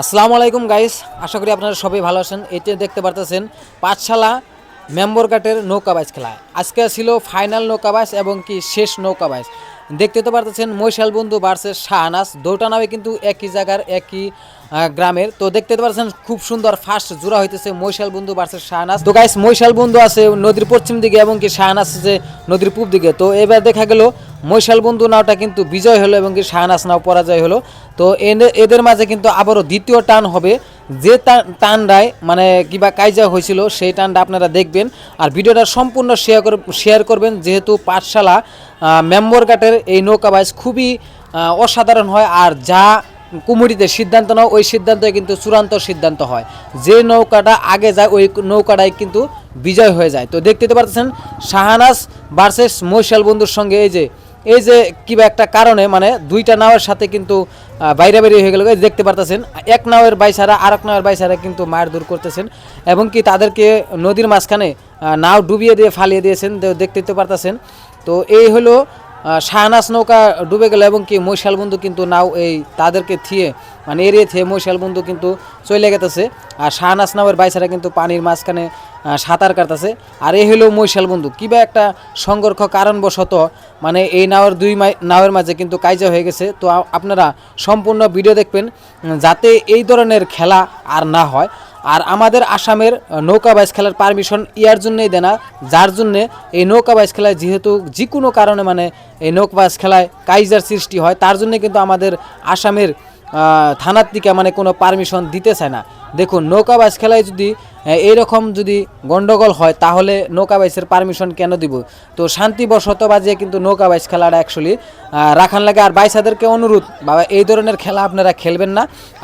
আসসালামু আলাইকুম গাইস আশা করি আপনারা সবাই ভালো আছেন। এতে দেখতে পারতেছেন পাঠশালা মেম্বর কাটের নৌকাবাজ খেলা আজকে ছিল ফাইনাল নৌকাবাজ এবং কি শেষ নৌকাবাজ দেখতে তো পারতেছেন মৈশাল বন্ধু ভার্সেস শাহনাজ। দুটা নামে কিন্তু একই জায়গার, একই গ্রামের। তো দেখতে পাচ্ছেন খুব সুন্দর ফার্স্ট জোড়া হইতেছে মৈশাল বন্ধু ভার্সেস শাহনাজ। তো গাইস মৈশাল বন্ধু আছে নদীর পশ্চিম দিকে এবং কি শাহনাজ আছে নদীর পূব দিকে। তো এবার দেখা গেল বন্ধু নাওটা কিন্তু বিজয় হলো এবং কি শাহনাজ নাও পরাজয় হলো। তো এদের মাঝে কিন্তু আবারও দ্বিতীয় টান হবে। যে টা- টানটায় মানে কিবা কাইজা হয়েছিল, সেই টানটা আপনারা দেখবেন। আর ভিডিওটা সম্পূর্ণ শেয়ার শেয়ার করবেন। যেহেতু পাঠশালা মেম্বর কাটের এই নৌকাবাজ খুবই অসাধারণ হয়। আর যা কুমুরিতে সিদ্ধান্ত নাও, ওই সিদ্ধান্তই কিন্তু চূড়ান্ত সিদ্ধান্ত হয়। যে নৌকাটা আগে যায়, ওই নৌকাটাই কিন্তু বিজয় হয়ে যায়। তো দেখতে পারতেছেন, শাহানাজ ভার্সেস মৈশাল বন্ধুর সঙ্গে এই যে এই যে কিবা একটা কারণে মানে দুইটা নাওয়ের সাথে কিন্তু বাইরে বাইরে হয়ে গেল। দেখতে পারতেছেন, এক নাওয়ের বাইসারা আর এক নাওয়ের বাইসারা কিন্তু মায়ের দূর করতেছেন, এবং কি তাদেরকে নদীর মাঝখানে নাও ডুবিয়ে দিয়ে ফালিয়ে দিয়েছেন দেখতে তো পারতেছেন। তো এই হলো আহ, শাহনাজ নৌকা ডুবে গেল এবং কি মৈশাল বন্ধু কিন্তু নাও এই তাদেরকে থিয়ে মানে এড়িয়ে থিয়ে মৈশাল বন্ধু কিন্তু চলে গেতেছে। আর শাহনাস নাওয়ের বাইসারা কিন্তু পানির মাঝখানে সাঁতার কাটতেছে। আর এই হলো মৈশাল বন্ধু কিবা একটা সংঘর্ষ কারণবশত মানে এই নাওয়ের দুই নাওয়ের মাঝে কিন্তু কাইজা হয়ে গেছে। তো আপনারা সম্পূর্ণ ভিডিও দেখবেন যাতে এই ধরনের খেলা আর না হয়। আর আমাদের আসামের নৌকা বাইস খেলার পারমিশন ইয়ার জন্যই দেনা, যার জন্যে এই নৌকা বাইস খেলায় যেহেতু যে কোনো কারণে মানে এই নৌকা বাইস খেলায় কাইজার সৃষ্টি হয়, তার জন্যে কিন্তু আমাদের আসামের থানার দিকে মানে কোনো পারমিশন দিতে চায় না। দেখুন, নৌকা বাইস খেলায় যদি এইরকম যদি গন্ডগোল হয়, তাহলে নৌকাবাইজের পারমিশন কেন দিব? তো শান্তিবশত বাজিয়ে কিন্তু নৌকাবাইজ খেলাটা অ্যাকচুয়ালি রাখান লাগে। আর বাইসাদেরকে অনুরোধ, বাবা, এই ধরনের খেলা আপনারা খেলবেন না।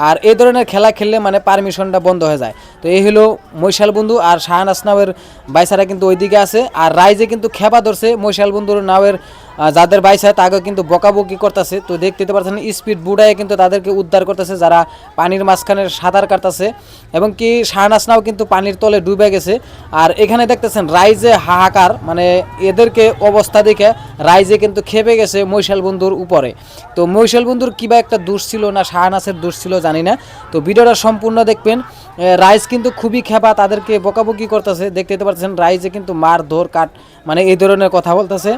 আর এই ধরনের খেলা খেললে মানে পারমিশনটা বন্ধ হয়ে যায়। তো এই হলো মৈশাল বন্ধু আর শাহানাস নাওয়ের বাইসারা কিন্তু ওইদিকে আছে। আর রাইজে কিন্তু খেপা ধরছে মৈশাল বন্ধুর নাওয়ের যাদের বাইসা, তাকে কিন্তু বকাবকি করতেছে। তো দেখতে পাচ্ছেন, স্পিড বুড়ায় কিন্তু তাদেরকে উদ্ধার করতেছে যারা পানির মাঝখানে সাঁতার কাটতেছে। এবং কি শাহনাজ নাও কিন্তু পানির তলে ডুবে গেছে। আর এখানে দেখতেছেন রাইজে হাহাকার মানে এদেরকে অবস্থা দেখে রাইজে কিন্তু খেপে গেছে মৈশাল বন্ধুর উপরে। তো মৈশাল বন্ধুর কিবা একটা দোষ ছিল না শাহনাসের দোষ ছিল জানি না। তো ভিডিওটা সম্পূর্ণ দেখবেন। রাইজ কিন্তু খুবই খেপা, তাদেরকে বকাবকি করতেছে। দেখতে তো পাচ্ছেন, রাইজে কিন্তু মার ধর কাট মানে এই ধরনের কথা বলতেছে।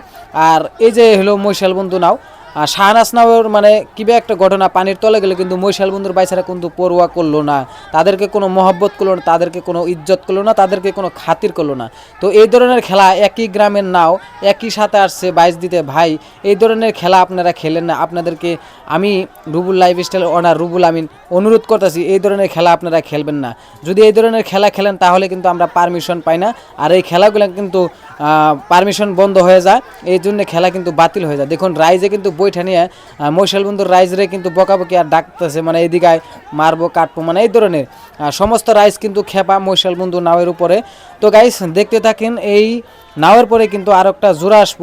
আর এই যে হলো মৈশাল বন্ধু নাও আর শাহনাজ নাওয়ের মানে কিবা একটা ঘটনা, পানির তলে গেলে কিন্তু মৈশাল বন্ধুর বাইসারা কিন্তু পড়ুয়া করল না। তাদেরকে কোনো মহব্বত করল না, তাদেরকে কোনো ইজ্জত করল না, তাদেরকে কোনো খাতির করল না। তো এই ধরনের খেলা একই গ্রামের নাও, একই সাথে আসছে বাইশ দিতে। ভাই, এই ধরনের খেলা আপনারা খেলেন না। আপনাদেরকে আমি Rubul lifestyle owner Rubul Amin অনুরোধ করতেছি, এই ধরনের খেলা আপনারা খেলবেন না। যদি এই ধরনের খেলা খেলেন তাহলে কিন্তু আমরা পারমিশন পাই না। আর এই খেলাগুলো কিন্তু পারমিশন বন্ধ হয়ে যায়। এই জন্য খেলা কিন্তু বাতিল হয়ে যায়। দেখুন, রাইজে কিন্তু বইটা নিয়ে আহ, মৈশাল বন্ধুর রাইজরে কিন্তু বকাবকি আর ডাকতেছে মানে এইদিকে মারবো কাটবো মানে এই ধরনের। সমস্ত রাইজ কিন্তু খেপা মৈশাল বন্ধু নাওয়ের উপরে। তো গাইস দেখতে থাকেন এই নাওয়ের পরে কিন্তু আর একটা জোড়া আসব।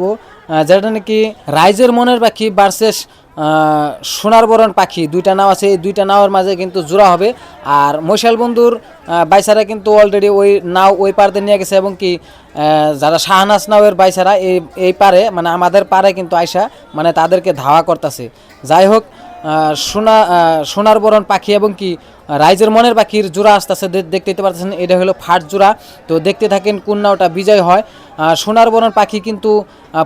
যেটা নাকি রাইজের মনের পাখি ভার্সেস সোনার বরণ পাখি, দুইটা নাও আছে, এই দুইটা নাওয়ের মাঝে কিন্তু জোড়া হবে। আর মৈশাল বন্ধুর বাইসারা কিন্তু অলরেডি ওই নাও ওই পারতে নিয়ে গেছে এবং কি যারা শাহনাজ নাওয়ের বাইসারা এই এই পারে মানে আমাদের পারে কিন্তু আয়সা মানে তাদেরকে ধাওয়া করতেছে। যাই হোক সোনা সোনার বরণ পাখি এবং কি, রাইজের মনের পাখির জোড়া আসতেছে দেখতে পারতেছেন, এটা হলো ফাট জোড়া। তো দেখতে থাকেন কোন নাওটা বিজয় হয়। সোনার বরণ পাখি কিন্তু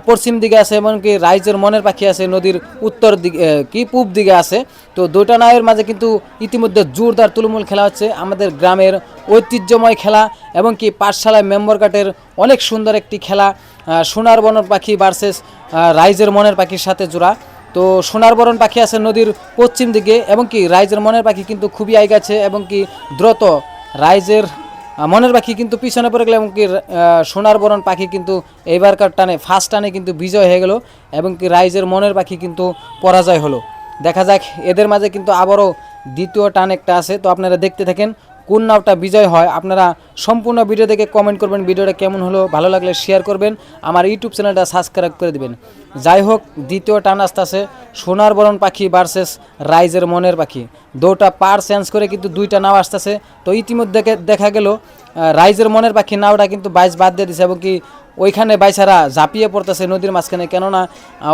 পশ্চিম দিকে আছে এমনকি রাইজের মনের পাখি আছে, নদীর উত্তর দিকে কি পূব দিকে আছে। তো দুইটা নায়ের মাঝে কিন্তু ইতিমধ্যে জোরদার তুলমূল খেলা হচ্ছে, আমাদের গ্রামের ঐতিহ্যময় খেলা এবং কি পাঠশালায় মেম্বর কাটের অনেক সুন্দর একটি খেলা সোনার বনের পাখি ভার্সেস রাইজের মনের পাখির সাথে জোড়া। তো সোনার বরণ পাখি আছে নদীর পশ্চিম দিকে এবং কি রাইজের মনের পাখি কিন্তু খুবই আইগাছে এবং কি দ্রুত রাইজের মনের পাখি কিন্তু পিছনে পড়ে গেল এবং কি সোনার বরণ পাখি কিন্তু এবারকার টানে ফার্স্ট টানে কিন্তু বিজয় হয়ে গেল এবং কি রাইজের মনের পাখি কিন্তু পরাজয় হলো। দেখা যাক, এদের মাঝে কিন্তু আবারও দ্বিতীয় টান একটা আছে, তো আপনারা দেখতে থাকেন কোন নামটা বিজয় হয় আপনারা সম্পূর্ণ ভিডিও দেখে কমেন্ট করবেন, ভিডিওটা কেমন হলো, ভালো লাগলে শেয়ার করবেন, আমার ইউটিউব চ্যানেলটা সাবস্ক্রাইব করে দেবেন। যাই হোক, দ্বিতীয় টান আসতেছে, সোনার বরণ পাখি ভার্সেস রাইজের মনের পাখি। দুটা পার চেঞ্জ করে কিন্তু দুইটা নাও আসতেছে। তো ইতিমধ্যে দেখা গেল রাইজের মনের পাখি নাওটা কিন্তু বাইশ বাদ দিয়ে দিছে এবং কি ওইখানে বাইসারা ঝাঁপিয়ে পড়তেছে নদীর মাঝখানে। কেননা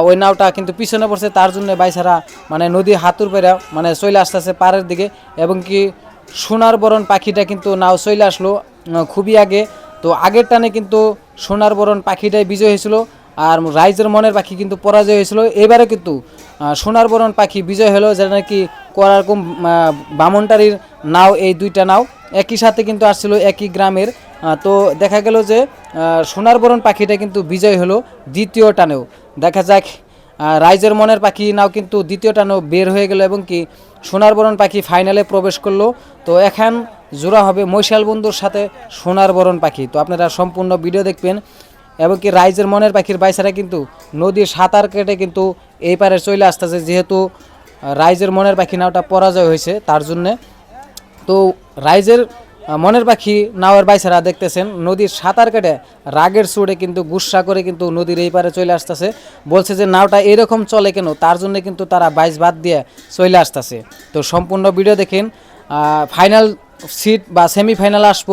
ওই নাওটা কিন্তু পিছনে পড়ছে, তার জন্য বাইসারা মানে নদী হাতুর পেরা মানে চলে আসতেছে পাড়ের দিকে এবং কি সোনার বরণ পাখিটা কিন্তু নাও চলে আসলো খুবই আগে। তো আগের টানে কিন্তু সোনার বরণ পাখিটাই বিজয় হয়েছিল আর রাইজের মনের পাখি কিন্তু পরাজয় হয়েছিল। এবারে কিন্তু সোনার বরণ পাখি বিজয় হলো, যেটা নাকি করারকম বামনটারির নাও, এই দুইটা নাও। একই সাথে কিন্তু আসছিল একই গ্রামের। তো দেখা গেল যে সোনার বরণ পাখিটা কিন্তু বিজয় হলো দ্বিতীয় টানেও। দেখা যাক রাইজের মনের পাখি নাও কিন্তু দ্বিতীয় টানেও বের হয়ে গেল এবং কি সোনার বরণ পাখি ফাইনালে প্রবেশ করল। তো এখন জোড়া হবে মৈশাল বন্ধুর সাথে সোনার বরণ পাখি। তো আপনারা সম্পূর্ণ ভিডিও দেখবেন এবং কি রাইজের মনের পাখির বাইসারা কিন্তু নদীর সাঁতার কেটে কিন্তু এই পারে চলে আসতেছে, যেহেতু রাইজের মনের পাখি নাওটা পরাজয় হয়েছে তার জন্যে। তো রাইজের মনের পাখি নাওয়ের বাইসারা দেখতেছেন। নদীর সাঁতার কেটে রাগের সুরে কিন্তু গুসা করে কিন্তু নদীর এই পারে চলে আসতেছে। বলছে যে, নাওটা এরকম চলে কেন? তার জন্য কিন্তু তারা বাইশ বাদ দিয়ে চলে আসতেছে। তো সম্পূর্ণ ভিডিও দেখেন। ফাইনাল সিট বা সেমিফাইনাল আসব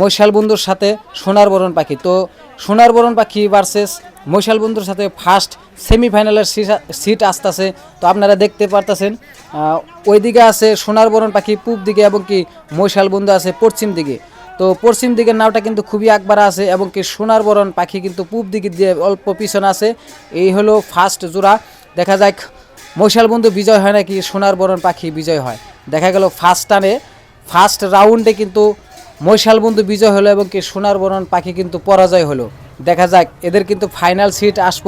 মৈশাল বন্ধুর সাথে সোনার বরণ পাখি। তো সোনার বরণ পাখি ভার্সেস বন্ধুর সাথে ফার্স্ট সেমিফাইনালের সিট আসতেছে। তো আপনারা দেখতে পারতেছেন ওইদিকে আছে সোনার বরণ পাখি পূব দিকে এবং কি মৈশাল বন্ধু আছে পশ্চিম দিকে। তো পশ্চিম দিকের নাওটা কিন্তু খুবই আকবার আছে এবং কি সোনার বরণ পাখি কিন্তু পূব দিকে দিয়ে অল্প পিছনে আছে। এই হলো ফার্স্ট জোড়া। দেখা যাক মৈশাল বন্ধু বিজয় হয় নাকি সোনার বরণ পাখি বিজয় হয়। দেখা গেল ফার্স্ট টানে। ফার্স্ট রাউন্ডে কিন্তু মৈশাল বন্ধু বিজয় হলো এবং কি সোনার বরণ পাখি কিন্তু পরাজয় হলো। দেখা যাক, এদের কিন্তু ফাইনাল সিট আসব।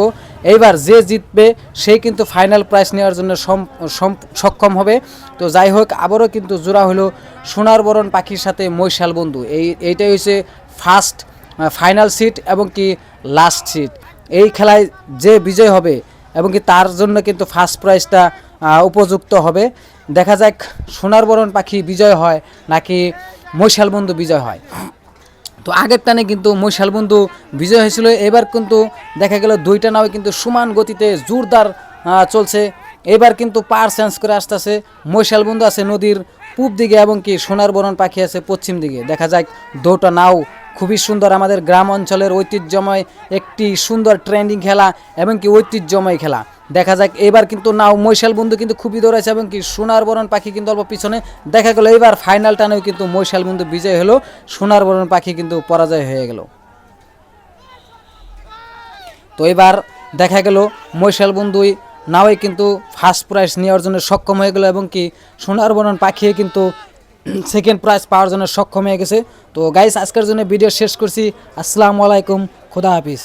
এইবার যে জিতবে সেই কিন্তু ফাইনাল প্রাইজ নেওয়ার জন্য সক্ষম হবে। তো যাই হোক, আবারও কিন্তু জোড়া হলো সোনার বরণ পাখির সাথে মৈশাল বন্ধু। এই, এইটাই হচ্ছে ফার্স্ট ফাইনাল সিট এবং কি লাস্ট সিট এই খেলায় যে বিজয় হবে এবং কি তার জন্য কিন্তু ফার্স্ট প্রাইজটা উপযুক্ত হবে। দেখা যাক সোনার বরণ পাখি বিজয় হয় নাকি মৈশাল বন্ধু বিজয় হয়। তো আগের টানে কিন্তু মৈশাল বন্ধু বিজয় হয়েছিল। এবার কিন্তু দেখা গেল দুইটা নাও কিন্তু সমান গতিতে জোরদার চলছে। এবার কিন্তু পার চেঞ্জ করে আসতেছে। মৈশাল বন্ধু আছে নদীর পূব দিকে এবং কি সোনার বরণ পাখি আছে পশ্চিম দিকে। দেখা যাক দুটা নাও খুবই সুন্দর আমাদের গ্রাম অঞ্চলের ঐতিহ্যময় একটি সুন্দর ট্রেন্ডিং খেলা এবং কি ঐতিহ্যময় খেলা। দেখা যাক, এবার কিন্তু নাও মৈশাল বন্ধু কিন্তু খুবই দৌড়াচ্ছে এবং কি সোনার বরণ পাখি কিন্তু অল্প পিছনে। দেখা গেল, এবার ফাইনাল টানেও কিন্তু মৈশাল বন্ধু বিজয় হলো, সোনার বরণ পাখি কিন্তু পরাজয় হয়ে গেল। তো এবার দেখা গেল মৈশাল বন্ধুই নাওয়ে কিন্তু ফার্স্ট প্রাইজ নেওয়ার জন্য সক্ষম হয়ে গেল এবং কি সোনার বরণ পাখিয়ে কিন্তু সেকেন্ড প্রাইজ পাওয়ার জন্য সক্ষম হয়ে গেছে। তো গাইস আজকের জন্য ভিডিও শেষ করছি। আসসালামু আলাইকুম। খুদা হাফিজ।